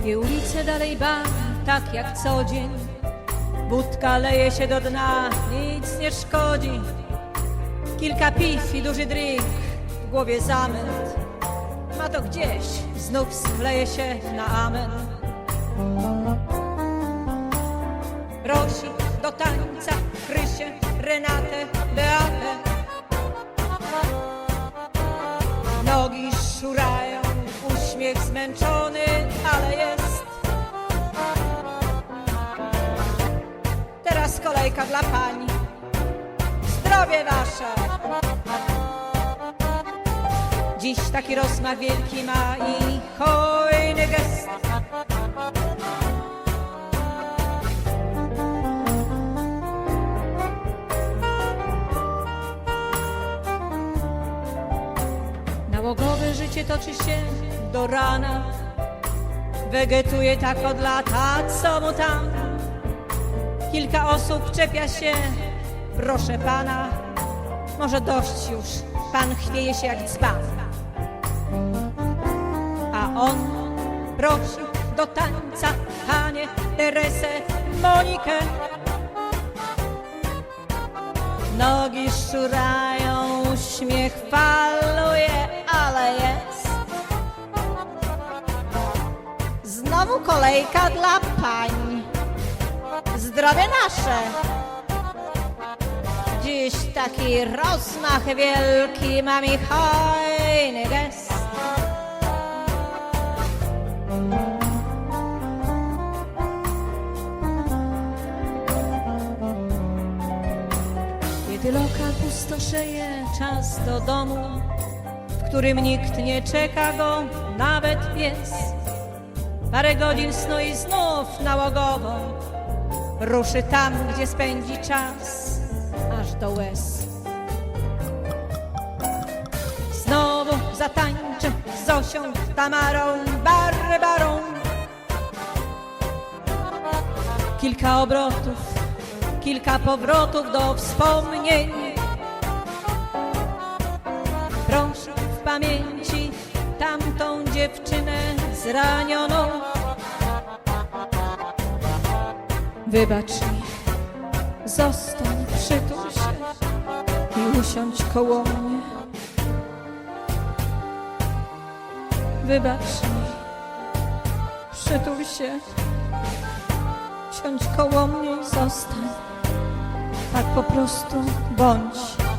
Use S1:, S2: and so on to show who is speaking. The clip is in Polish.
S1: Dwie ulice dalej bar, tak jak co dzień. Budka leje się do dna, nic nie szkodzi. Kilka piw i duży drink, w głowie zamęt. Ma to gdzieś, znów skleje się na amen. Prosi do tańca Krysię, Renatę, zmęczony, ale jest. Teraz kolejka dla pań. Zdrowie wasze! Dziś taki rozmach wielki ma i hojny gest. Nałogowe życie toczy się do rana. Wegetuje tak od lata, co mu tam? Kilka osób czepia się, proszę pana. Może dość już, pan chwieje się jak dzban. A on prosi do tańca Hanie, Teresę, Monikę. Nogi szurają, uśmiech faluje, Znowu kolejka dla pań. Zdrowie nasze. Dziś taki rozmach wielki ma mi hojny gest. Kiedy lokal pustoszeje, czas do domu, w którym nikt nie czeka go, nawet pies. Parę godzin snu i znów nałogową ruszy tam, gdzie spędzi czas, aż do łez. Znowu zatańczę z Zosią, Tamarą, Barbarą. Kilka obrotów, kilka powrotów do wspomnień. Proszę w pamięci tamtą dziewczynę zranioną. Wybacz mi, zostań, przytul się i usiądź koło mnie. Wybacz mi, przytul się, siądź koło mnie i zostań. Tak po prostu bądź.